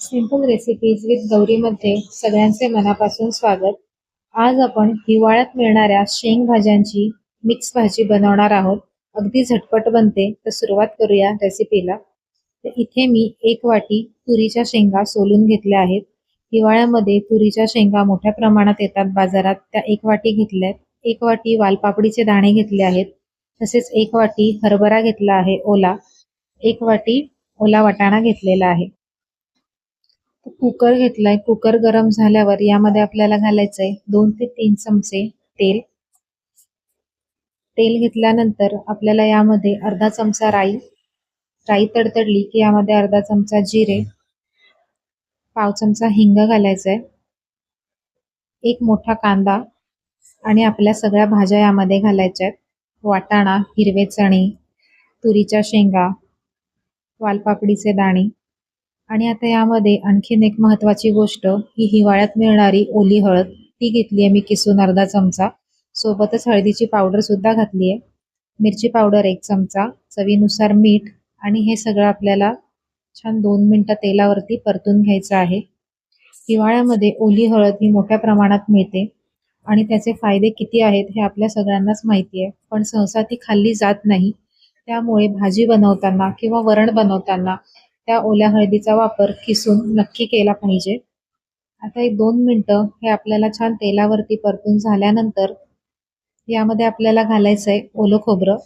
Simple recipes with गौरीमध्ये सगळ्यांचे मनापासून स्वागत. आज आपण हिवाळ्यात मिळणाऱ्या शेंग भाज्यांची मिक्स भाजी बनवणार आहोत. अगदी झटपट बनते तर सुरुवात करूया रेसिपीला तर इथे मी एक वाटी तुरीच्या शेंगा सोलून घेतल्या आहेत. हिवाळ्यामध्ये तुरीच्या शेंगा मोठ्या प्रमाणात येतात बाजारात. त्या एक वाटी घेतल्यात. एक वाटी वालपापडीचे दाणे घेतले आहेत. तसेच एक वाटी हरभरा घेतला आहे ओला. एक वाटी ओला वाटाणा घेतलेला आहे. कुकर घेतलाय. कुकर गरम झाल्यावर यामध्ये आपल्याला घालायचंय दोन ते तीन चमचे तेल. तेल घेतल्यानंतर आपल्याला यामध्ये अर्धा चमचा राई. राई तडतडली की यामध्ये अर्धा चमचा जिरे. पाव चमचा हिंग घालायचंय. एक मोठा कांदा आणि आपल्या सगळ्या भाज्या यामध्ये घालायच्या आहेत वाटाणा हिरवे चणे तुरीच्या शेंगा वालपापडीचे दाणे. आणि आता यामध्ये आणखीन एक महत्वाची गोष्ट ही हिवाळ्यात मिळणारी ओली हळद. ती घेतली आहे मी किसून अर्धा चमचा. सोबतच हळदीची पावडर सुद्धा घातली आहे. मिरची पावडर एक चमचा चवीनुसार मीठ आणि हे सगळं आपल्याला छान दोन मिनटं तेलावरती परतून घ्यायचं आहे. हिवाळ्यामध्ये ओली हळद ही मोठ्या प्रमाणात मिळते आणि त्याचे फायदे किती आहेत हे आपल्या सगळ्यांनाच माहिती आहे. पण सहसा ती खाल्ली जात नाही. त्यामुळे भाजी बनवताना किंवा वरण बनवताना त्या ओल्या हळदीचा वापर किसून नक्की केला पाहिजे. आता एक दोन मिनटं हे आपल्याला छान तेलावरती परतून झाल्यानंतर यामध्ये आपल्याला घालायचं आहे ओलं खोबरं.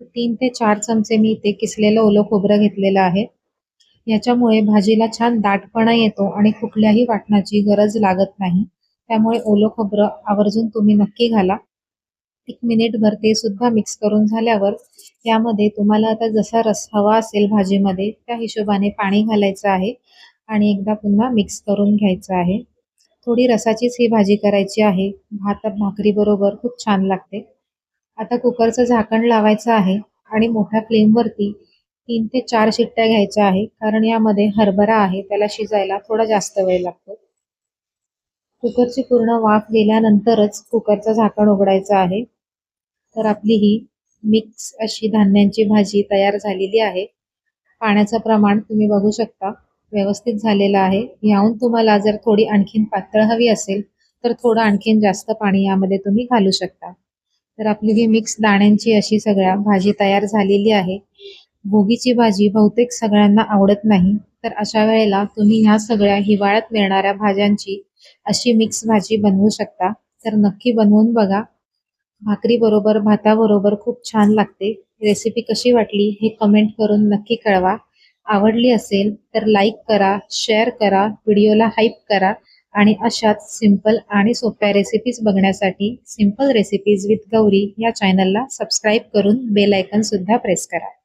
तीन ते चार चमचे मी इथे किसलेलं ओलं खोबरं घेतलेलं आहे. याच्यामुळे भाजीला छान दाटपणा येतो आणि कुठल्याही वाटणाची गरज लागत नाही. त्यामुळे ओलं खोबरं आवर्जून तुम्ही नक्की घाला. एक मिनिटभर ते सुद्धा मिक्स करून झाल्यावर यामध्ये तुम्हाला आता जसा रस हवा असेल भाजीमध्ये त्या हिशोबाने पाणी घालायचं आहे आणि एकदा पुन्हा मिक्स करून घ्यायचं आहे. थोडी रसाचीच ही भाजी करायची आहे. भात भाकरी बरोबर खूप छान लागते. आता कुकरचं झाकण लावायचं आहे आणि मोठ्या फ्लेमवरती तीन ते चार शिट्ट्या घ्यायच्या आहे कारण यामध्ये हरभरा आहे त्याला शिजायला थोडा जास्त वेळ लागतो. कुकरची पूर्ण वाफ गेल्यानंतरच कुकरचं झाकण उघडायचं आहे. तर आपली ही मिक्स अशी धान्यांची भाजी तयार झालेली आहे. पाण्याचं प्रमाण तुम्ही बघू शकता. व्यवस्थित झालेलं आहे. याहून तुम्हाला जर थोडी आणखीन पातळ हवी असेल तर थोडं आणखीन जास्त पाणी यामध्ये तुम्ही घालू शकता. तर आपली ही मिक्स दाण्यांची अशी सगळ्या भाजी तयार झालेली आहे. भोगीची भाजी बहुतेक सगळ्यांना आवडत नाही. तर अशा वेळेला तुम्ही ह्या सगळ्या हिवाळ्यात मिळणाऱ्या भाज्यांची अशी मिक्स भाजी बनवू शकता. तर नक्की बनवून बघा. भाकरी बरोबर भाताबरोबर खूप छान लागते. रेसिपी कशी वाटली हे कमेंट करून नक्की कळवा. आवडली असेल तर लाईक करा शेअर करा व्हिडिओला हाईप करा आणि अशाच सिंपल आणि सोप्या रेसिपीज बघण्यासाठी सिंपल रेसिपीज विथ गौरी या चॅनलला सबस्क्राईब करून बेल आयकन सुद्धा प्रेस करा.